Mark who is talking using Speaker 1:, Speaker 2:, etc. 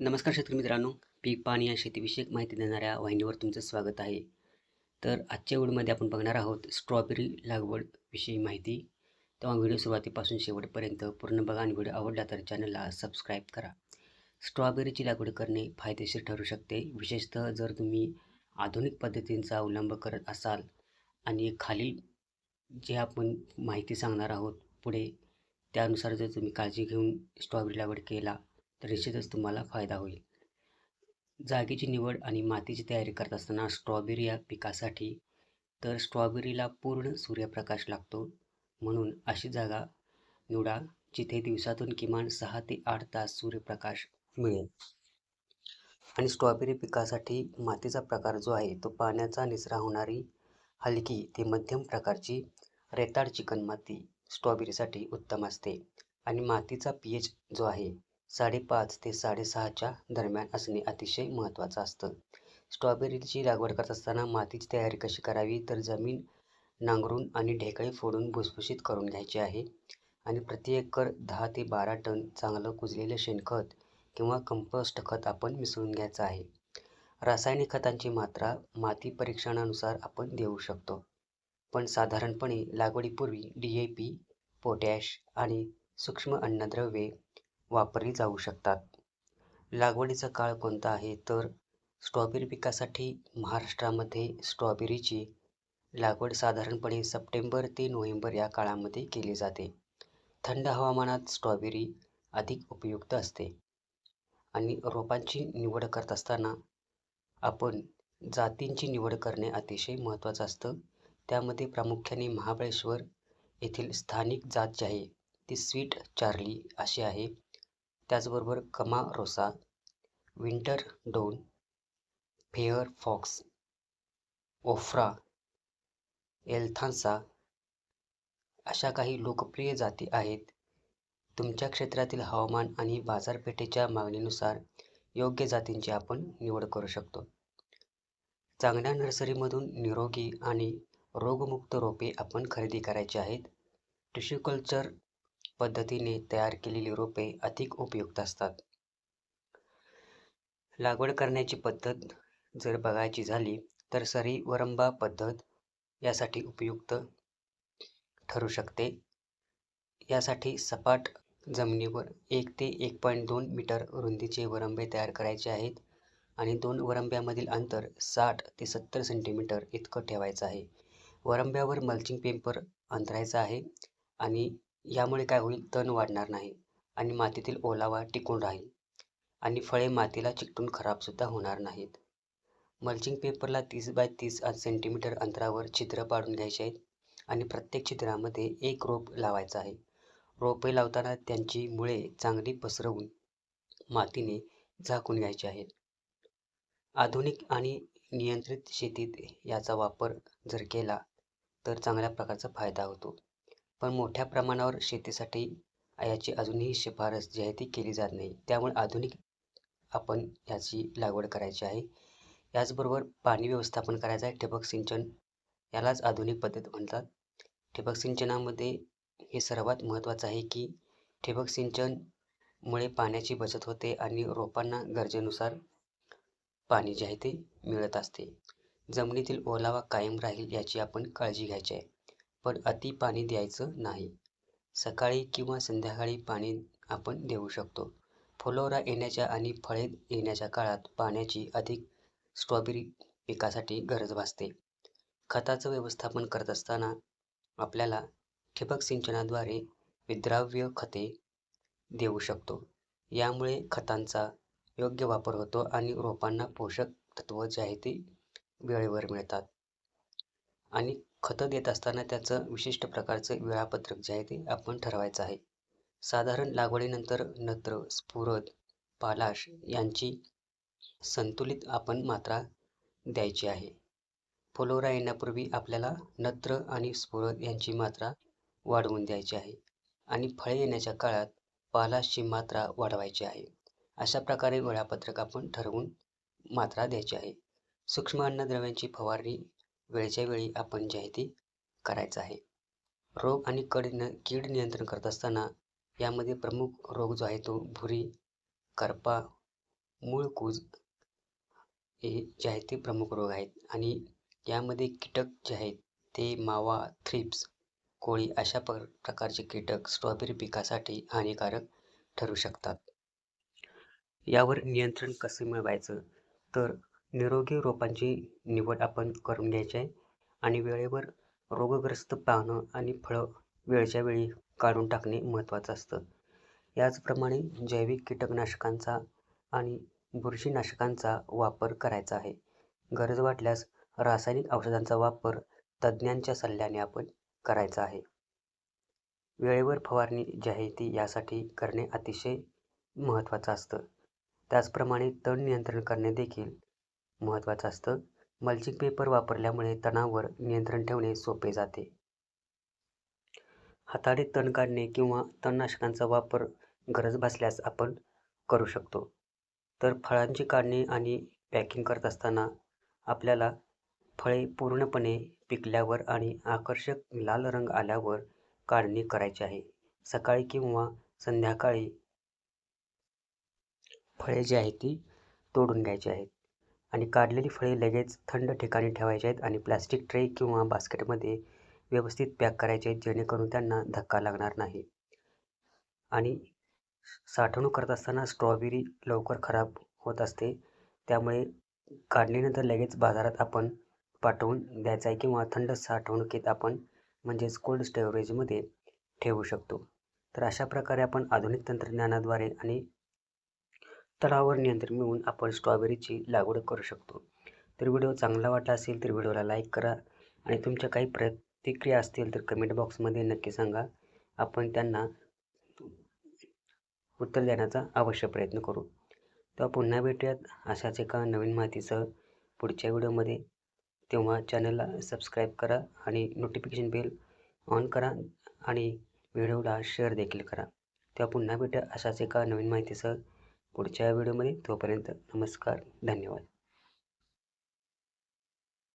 Speaker 1: नमस्कार शेतकरी मित्रांनो पीक पाणी या शेतीविषयक माहिती देणाऱ्या वाहिनीवर तुमचं स्वागत आहे. तर आजच्या व्हिडिओमध्ये आपण बघणार आहोत स्ट्रॉबेरी लागवडविषयी माहिती. तेव्हा व्हिडिओ सुरुवातीपासून शेवटपर्यंत पूर्ण बघा आणि व्हिडिओ आवडला तर चॅनलला सबस्क्राईब करा. स्ट्रॉबेरीची लागवड करणे फायदेशीर ठरू शकते. विशेषतः जर तुम्ही आधुनिक पद्धतींचा अवलंब करत असाल आणि खालील जे आपण माहिती सांगणार आहोत पुढे त्यानुसार जर तुम्ही काळजी घेऊन स्ट्रॉबेरी लागवड केला तर निश्चितच तुम्हाला फायदा होईल. जागेची निवड आणि मातीची तयारी करत असताना स्ट्रॉबेरी या पिकासाठी तर स्ट्रॉबेरीला पूर्ण सूर्यप्रकाश लागतो. म्हणून अशी जागा निवडा जिथे दिवसातून किमान सहा ते आठ तास सूर्यप्रकाश मिळेल. आणि स्ट्रॉबेरी पिकासाठी मातीचा प्रकार जो आहे तो पाण्याचा निचरा होणारी हलकी ते मध्यम प्रकारची रेताड चिकन माती स्ट्रॉबेरीसाठी उत्तम असते. आणि मातीचा पी एच जो आहे साडेपाच ते साडेसहाच्या दरम्यान असणे अतिशय महत्त्वाचं असतं. स्ट्रॉबेरीची लागवड करत असताना मातीची तयारी कशी करावी? तर जमीन नांगरून आणि ढेकळे फोडून भुसभुशीत करून घ्यायची आहे. आणि प्रति एकर दहा ते बारा टन चांगलं कुजलेलं शेणखत किंवा कंपोस्ट खत आपण मिसळून घ्यायचं आहे. रासायनिक खतांची मात्रा माती परीक्षणानुसार आपण देऊ शकतो. पण साधारणपणे लागवडीपूर्वी डी ए पी पोटॅश आणि सूक्ष्म अन्नद्रव्ये वापरली जाऊ शकतात. लागवडीचा काळ कोणता आहे? तर स्ट्रॉबेरी पिकासाठी महाराष्ट्रामध्ये स्ट्रॉबेरीची लागवड साधारणपणे सप्टेंबर ते नोव्हेंबर या काळामध्ये केली जाते. थंड हवामानात स्ट्रॉबेरी अधिक उपयुक्त असते आणि रोपांची निवड करत असताना आपण जातींची निवड करणे अतिशय महत्त्वाचं असतं. त्यामध्ये प्रामुख्याने महाबळेश्वर येथील स्थानिक जात जी आहे ती स्वीट चार्ली अशी आहे. त्याचबरोबर Camarosa winter dawn fair fox Ofra Elsanta अशा काही लोकप्रिय जाती आहेत. तुमच्या क्षेत्रातील हवामान आणि बाजारपेठेच्या मागणीनुसार योग्य जातींची आपण निवड करू शकतो. चांगल्या नर्सरीमधून निरोगी आणि रोगमुक्त रोपे आपण खरेदी करायची आहेत. टिश्यू कल्चर पद्धतीने तयार केलेली रोपे अधिक उपयुक्त असतात. लागवड करण्याची पद्धत जर बघायची झाली तर सरी वरंबा पद्धत यासाठी उपयुक्त ठरू शकते. यासाठी सपाट जमिनीवर एक ते एक पॉईंट दोन मीटर रुंदीचे वरंबे तयार करायचे आहेत आणि दोन वरंब्यामधील अंतर साठ ते सत्तर सेंटीमीटर इतकं ठेवायचं आहे. वरंब्यावर मल्चिंग पेपर अंतरायचा आहे आणि यामुळे काय होईल? तण वाढणार नाही आणि मातीतील ओलावा टिकून राहील आणि फळे मातीला चिकटून खराबसुद्धा होणार नाहीत. मल्चिंग पेपरला तीस बाय तीस सेंटीमीटर अंतरावर छिद्र पाडून घ्यायचे आहेत आणि प्रत्येक छिद्रामध्ये एक रोप लावायचं आहे. रोपे लावताना त्यांची मुळे चांगली पसरवून मातीने झाकून घ्यायची आहेत. आधुनिक आणि नियंत्रित शेतीत याचा वापर जर केला तर चांगल्या प्रकारचा फायदा होतो. पण मोठ्या प्रमाणावर शेतीसाठी याची अजूनही शिफारस जी आहे ती केली जात नाही. त्यामुळे आधुनिक आपण याची लागवड करायची आहे. याचबरोबर पाणी व्यवस्थापन करायचं आहे. ठिबक सिंचन यालाच आधुनिक पद्धत म्हणतात. ठिबक सिंचनामध्ये हे सर्वात महत्त्वाचं आहे की ठिबक सिंचनमुळे पाण्याची बचत होते आणि रोपांना गरजेनुसार पाणी जे आहे ते मिळत असते. जमिनीतील ओलावा कायम राहील याची आपण काळजी घ्यायची आहे. पण अति पाणी द्यायचं नाही. सकाळी किंवा संध्याकाळी पाणी आपण देऊ शकतो. फुलोरा येण्याच्या आणि फळे येण्याच्या काळात पाण्याची अधिक स्ट्रॉबेरी पिकासाठी गरज भासते. खताचं व्यवस्थापन करत असताना आपल्याला ठिबक सिंचनाद्वारे विद्राव्य खते देऊ शकतो. यामुळे खतांचा योग्य वापर होतो आणि रोपांना पोषक तत्व जे आहे ते वेळेवर मिळतात. आणि खतं देत असताना त्याचं विशिष्ट प्रकारचं वेळापत्रक जे आहे ते आपण ठरवायचं आहे. साधारण लागवडीनंतर नत्र स्फुरद पालाश यांची संतुलित आपण मात्रा द्यायची आहे. फुलोरा येण्यापूर्वी आपल्याला नत्र आणि स्फुरद यांची मात्रा वाढवून द्यायची आहे आणि फळे येण्याच्या काळात पालाशची मात्रा वाढवायची आहे. अशा प्रकारे वेळापत्रक आपण ठरवून मात्रा द्यायची आहे. सूक्ष्म अन्नद्रव्यांची फवारणी वेळच्या वेळी आपण जाहिती आहे ती करायचं आहे. रोग आणि कड न कीड नियंत्रण करत असताना यामध्ये प्रमुख रोग जो आहे तो भुरी करपा मूळ कूज हे जे आहेत ते प्रमुख रोग आहेत. आणि यामध्ये कीटक जे आहेत ते मावा थ्रिप्स कोळी अशा प प्रकारचे कीटक स्ट्रॉबेरी पिकासाठी हानिकारक ठरू शकतात. यावर नियंत्रण कसं मिळवायचं? तर निरोगी रोपांची निवड आपण करून घ्यायची आहे. आणि वेळेवर रोगग्रस्त पानं आणि फळं वेळच्या वेळी काढून टाकणे महत्त्वाचं असतं. याचप्रमाणे जैविक कीटकनाशकांचा आणि बुरशीनाशकांचा वापर करायचा आहे. गरज वाटल्यास रासायनिक औषधांचा वापर तज्ज्ञांच्या सल्ल्याने आपण करायचा आहे. वेळेवर फवारणी जी आहे ती यासाठी करणे अतिशय महत्त्वाचं असतं. त्याचप्रमाणे तण नियंत्रण करणे देखील महत्त्वाचं असतं. मल्चिंग पेपर वापरल्यामुळे तणावर नियंत्रण ठेवणे सोपे जाते. हाताळी तण काढणे किंवा तणनाशकांचा वापर गरज भासल्यास आपण करू शकतो. तर फळांची काढणी आणि पॅकिंग करत असताना आपल्याला फळे पूर्णपणे पिकल्यावर आणि आकर्षक लाल रंग आल्यावर काढणी करायची आहे. सकाळी किंवा संध्याकाळी फळे जी आहेत ती तोडून घ्यायची आहेत. आणि काढलेली फळे लगेच थंड ठिकाणी ठेवायची आहेत आणि प्लॅस्टिक ट्रे किंवा बास्केटमध्ये व्यवस्थित पॅक करायचे आहेत जेणेकरून त्यांना धक्का लागणार नाही. आणि साठवणूक करत असताना स्ट्रॉबेरी लवकर खराब होत असते. त्यामुळे काढणीनंतर लगेच बाजारात आपण पाठवून द्यायचं आहे किंवा थंड साठवणुकीत आपण म्हणजेच कोल्ड स्टोरेजमध्ये ठेवू शकतो. तर अशा प्रकारे आपण आधुनिक तंत्रज्ञानाद्वारे आणि तणावर नियंत्रण मिळवून आपण स्ट्रॉबेरीची लागवड करू शकतो. तर व्हिडिओ चांगला वाटला असेल तर व्हिडिओला लाईक करा आणि तुमच्या काही प्रतिक्रिया असतील तर कमेंट बॉक्समध्ये नक्की सांगा. आपण त्यांना उत्तर देण्याचा अवश्य प्रयत्न करू. तर पुन्हा भेटूयात अशाच एका नवीन माहितीसह. पुढच्या व्हिडिओमध्ये तेव्हा चॅनलला सबस्क्राईब करा आणि नोटिफिकेशन बेल ऑन करा आणि व्हिडिओला शेअर देखील करा. तेव्हा पुन्हा भेटूया अशाच एका नवीन माहितीसह. पुढच्या व्हिडिओमध्ये तोपर्यंत नमस्कार धन्यवाद.